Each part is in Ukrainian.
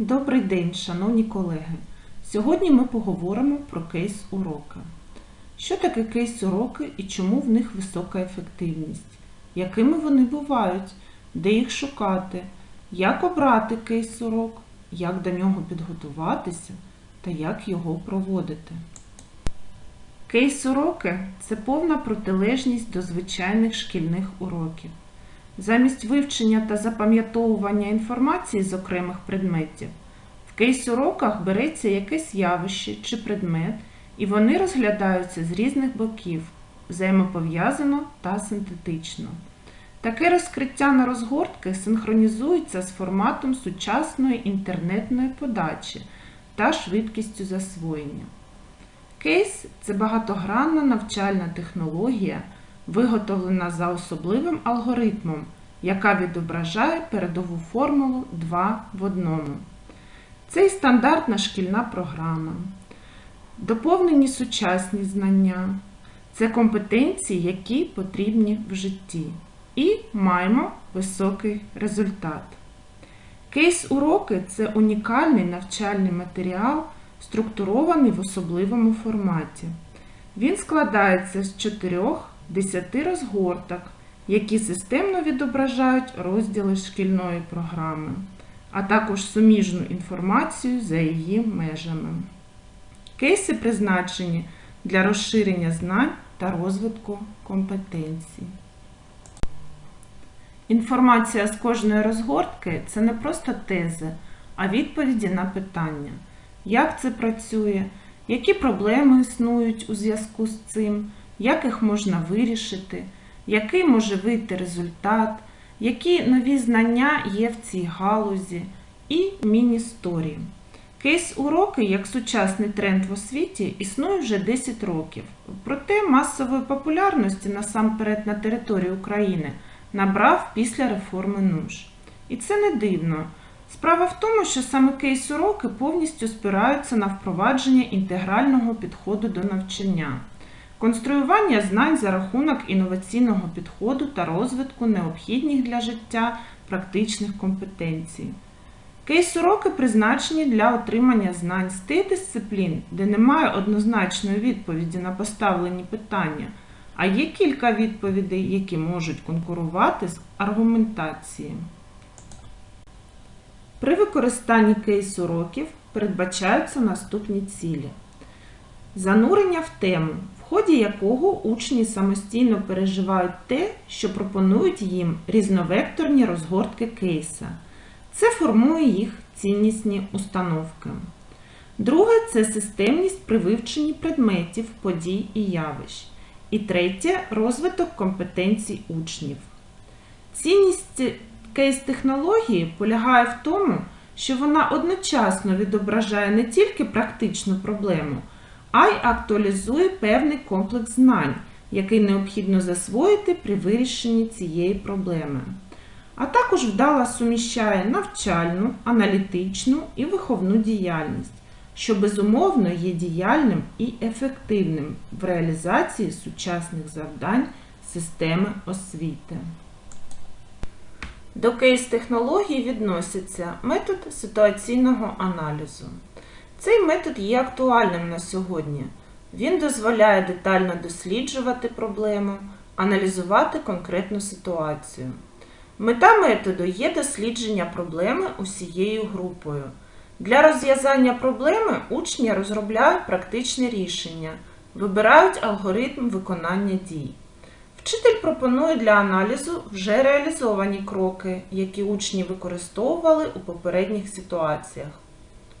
Добрий день, шановні колеги! Сьогодні ми поговоримо про кейс-уроки. Що таке кейс-уроки і чому в них висока ефективність? Якими вони бувають? Де їх шукати? Як обрати кейс-урок? Як до нього підготуватися? Та як його проводити? Кейс-уроки це повна протилежність до звичайних шкільних уроків. Замість вивчення та запам'ятовування інформації з окремих предметів, в кейс-уроках береться якесь явище чи предмет, і вони розглядаються з різних боків, взаємопов'язано та синтетично. Таке розкриття на розгортки синхронізується з форматом сучасної інтернетної подачі та швидкістю засвоєння. Кейс це багатогранна навчальна технологія, виготовлена за особливим алгоритмом, яка відображає передову формулу 2 в одному. Це і стандартна шкільна програма, доповнені сучасні знання, це компетенції, які потрібні в житті. І маємо високий результат. Кейс-уроки це унікальний навчальний матеріал, структурований в особливому форматі. Він складається з 4-10 розгорток, які системно відображають розділи шкільної програми, а також суміжну інформацію за її межами. Кейси призначені для розширення знань та розвитку компетенцій. Інформація з кожної розгортки це не просто тези, а відповіді на питання, як це працює, які проблеми існують у зв'язку з цим, як їх можна вирішити, який може вийти результат, які нові знання є в цій галузі, і міні-сторії. Кейс-уроки, як сучасний тренд в освіті, існує вже 10 років. Проте масової популярності насамперед на території України набрав після реформи НУШ. І це не дивно. Справа в тому, що саме кейс-уроки повністю спираються на впровадження інтегрального підходу до навчання, конструювання знань за рахунок інноваційного підходу та розвитку необхідних для життя практичних компетенцій. Кейс-уроки призначені для отримання знань з тих дисциплін, де немає однозначної відповіді на поставлені питання, а є кілька відповідей, які можуть конкурувати з аргументацією. При використанні кейс-уроків передбачаються наступні цілі. Занурення в тему, ході якого учні самостійно переживають те, що пропонують їм різновекторні розгортки кейса. Це формує їх ціннісні установки. Друге це системність при вивченні предметів, подій і явищ. І третє розвиток компетенцій учнів. Цінність кейс-технології полягає в тому, що вона одночасно відображає не тільки практичну проблему, а й актуалізує певний комплекс знань, який необхідно засвоїти при вирішенні цієї проблеми. А також вдало суміщає навчальну, аналітичну і виховну діяльність, що безумовно є діяльним і ефективним в реалізації сучасних завдань системи освіти. До кейс-технологій відноситься метод ситуаційного аналізу. Цей метод є актуальним на сьогодні. Він дозволяє детально досліджувати проблему, аналізувати конкретну ситуацію. Мета методу є дослідження проблеми усією групою. Для розв'язання проблеми учні розробляють практичне рішення, вибирають алгоритм виконання дій. Вчитель пропонує для аналізу вже реалізовані кроки, які учні використовували у попередніх ситуаціях.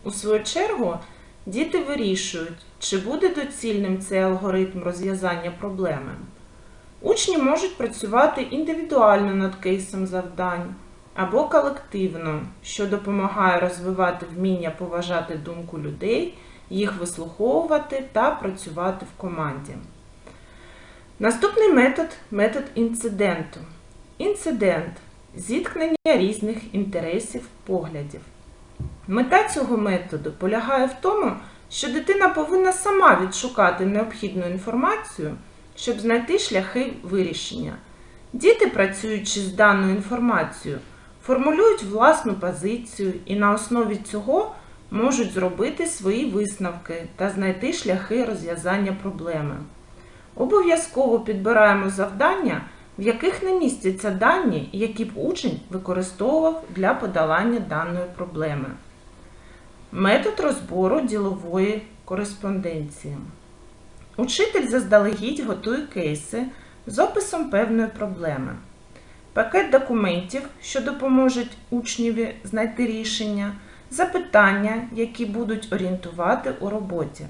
У свою чергу, діти вирішують, чи буде доцільним цей алгоритм розв'язання проблеми. Учні можуть працювати індивідуально над кейсом завдань або колективно, що допомагає розвивати вміння поважати думку людей, їх вислуховувати та працювати в команді. Наступний метод метод інциденту. Інцидент зіткнення різних інтересів, поглядів. Мета цього методу полягає в тому, що дитина повинна сама відшукати необхідну інформацію, щоб знайти шляхи вирішення. Діти, працюючи з даною інформацією, формулюють власну позицію і на основі цього можуть зробити свої висновки та знайти шляхи розв'язання проблеми. Обов'язково підбираємо завдання, в яких не містяться дані, які б учень використовував для подолання даної проблеми. Метод розбору ділової кореспонденції. Учитель заздалегідь готує кейси з описом певної проблеми. Пакет документів, що допоможуть учневі знайти рішення, запитання, які будуть орієнтувати у роботі.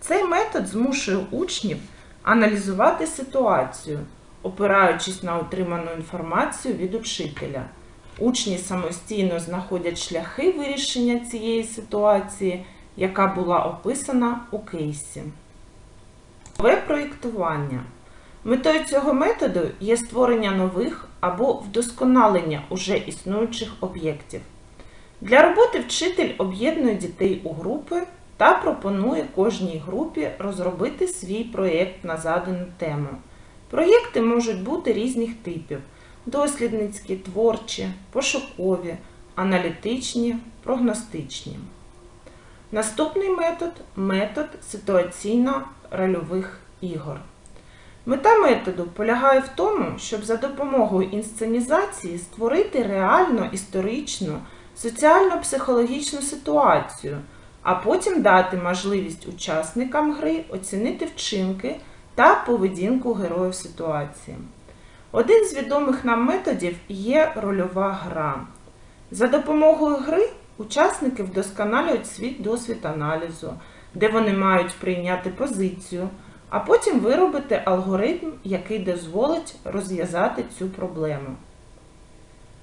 Цей метод змушує учнів аналізувати ситуацію, опираючись на отриману інформацію від учителя. Учні самостійно знаходять шляхи вирішення цієї ситуації, яка була описана у кейсі. Нове проєктування. Метою цього методу є створення нових або вдосконалення уже існуючих об'єктів. Для роботи вчитель об'єднує дітей у групи та пропонує кожній групі розробити свій проєкт на задану тему. Проєкти можуть бути різних типів: дослідницькі, творчі, пошукові, аналітичні, прогностичні. Наступний метод метод ситуаційно-рольових ігор. Мета методу полягає в тому, щоб за допомогою інсценізації створити реально історичну, соціально-психологічну ситуацію, а потім дати можливість учасникам гри оцінити вчинки та поведінку героїв ситуації. Один з відомих нам методів є рольова гра. За допомогою гри учасники вдосконалюють свій досвід аналізу, де вони мають прийняти позицію, а потім виробити алгоритм, який дозволить розв'язати цю проблему.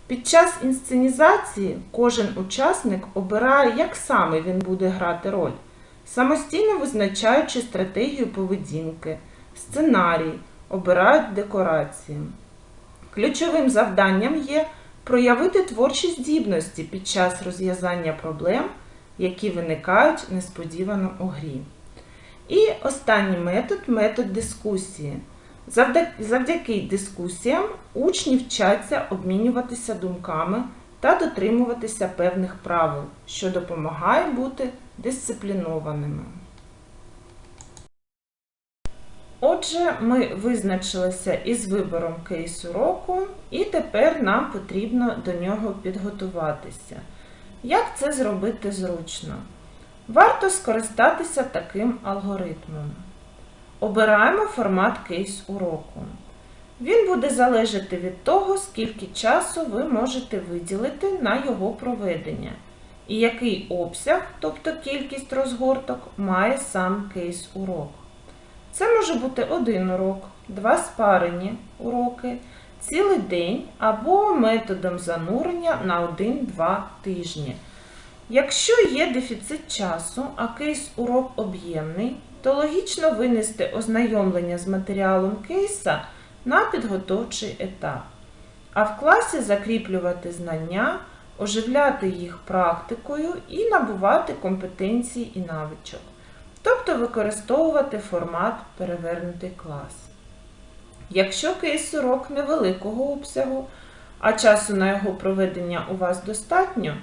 Під час інсценізації кожен учасник обирає, як саме він буде грати роль, самостійно визначаючи стратегію поведінки, сценарій, обирають декорації. Ключовим завданням є проявити творчі здібності під час розв'язання проблем, які виникають несподівано у грі. І останній метод метод дискусії. Завдяки дискусіям учні вчаться обмінюватися думками та дотримуватися певних правил, що допомагає бути дисциплінованими. Отже, ми визначилися із вибором кейсу року, і тепер нам потрібно до нього підготуватися. Як це зробити зручно? Варто скористатися таким алгоритмом. Обираємо формат кейс уроку. Він буде залежати від того, скільки часу ви можете виділити на його проведення, і який обсяг, тобто кількість розгорток, має сам кейс урок. Це може бути один урок, два спарені уроки, цілий день або методом занурення на 1-2 тижні. Якщо є дефіцит часу, а кейс урок об'ємний, то логічно винести ознайомлення з матеріалом кейса на підготовчий етап, а в класі закріплювати знання, оживляти їх практикою і набувати компетенцій і навичок тобто використовувати формат перевернутий клас. Якщо кейс урок невеликого обсягу, а часу на його проведення у вас достатньо,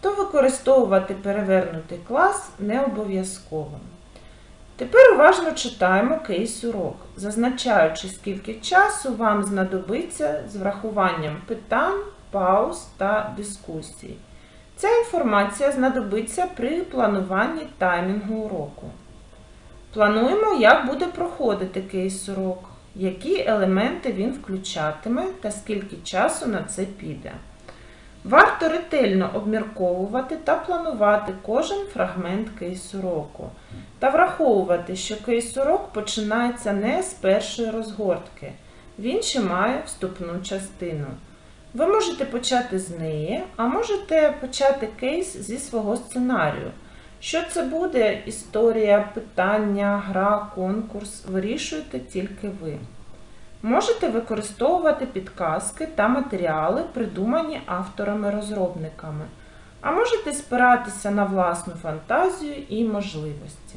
то використовувати перевернутий клас не обов'язково. Тепер уважно читаємо кейс урок, зазначаючи, скільки часу вам знадобиться з врахуванням питань, пауз та дискусій. Ця інформація знадобиться при плануванні таймінгу уроку. Плануємо, як буде проходити кейс-урок, які елементи він включатиме та скільки часу на це піде. Варто ретельно обмірковувати та планувати кожен фрагмент кейс-уроку та враховувати, що кейс-урок починається не з першої розгортки, він ще має вступну частину. Ви можете почати з неї, а можете почати кейс зі свого сценарію. Що це буде? Історія, питання, гра, конкурс, вирішуєте тільки ви. Можете використовувати підказки та матеріали, придумані авторами-розробниками, а можете спиратися на власну фантазію і можливості.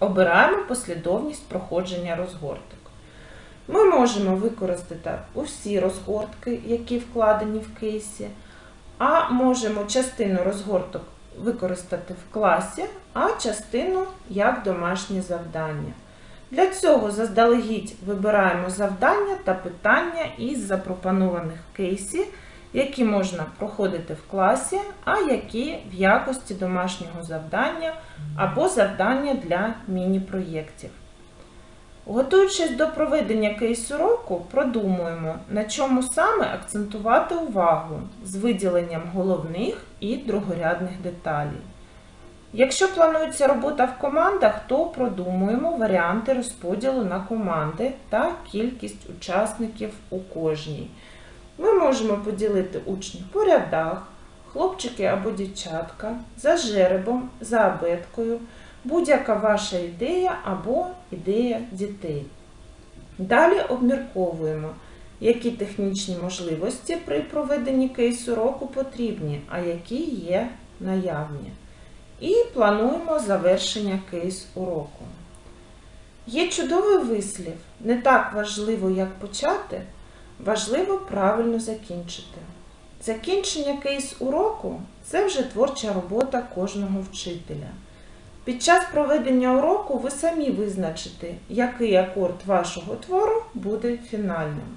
Обираємо послідовність проходження розгорток. Ми можемо використати усі розгортки, які вкладені в кейсі, а можемо частину розгорток використати в класі, а частину як домашнє завдання. Для цього заздалегідь вибираємо завдання та питання із запропонованих в кейсі, які можна проходити в класі, а які в якості домашнього завдання або завдання для міні-проєктів. Готуючись до проведення кейсу року, продумуємо, на чому саме акцентувати увагу з виділенням головних і другорядних деталей. Якщо планується робота в командах, то продумуємо варіанти розподілу на команди та кількість учасників у кожній. Ми можемо поділити учнів по рядах, хлопчики або дівчатка, за жеребом, за абеткою, будь-яка ваша ідея або ідея дітей. Далі обмірковуємо, які технічні можливості при проведенні кейсу року потрібні, а які є наявні. І плануємо завершення кейс уроку. Є чудовий вислів: не так важливо, як почати, важливо правильно закінчити. Закінчення кейс уроку це вже творча робота кожного вчителя. Під час проведення уроку ви самі визначите, який акорд вашого твору буде фінальним.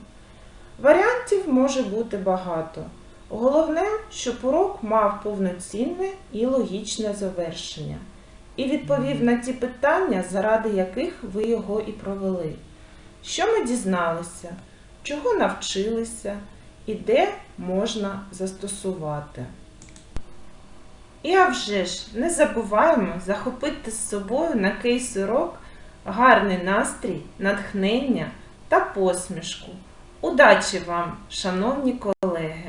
Варіантів може бути багато. Головне, щоб урок мав повноцінне і логічне завершення і відповів на ті питання, заради яких ви його і провели. Що ми дізналися, чого навчилися і де можна застосувати. І а вже ж, не забуваємо захопити з собою на кейс урок гарний настрій, натхнення та посмішку. Удачі вам, шановні колеги!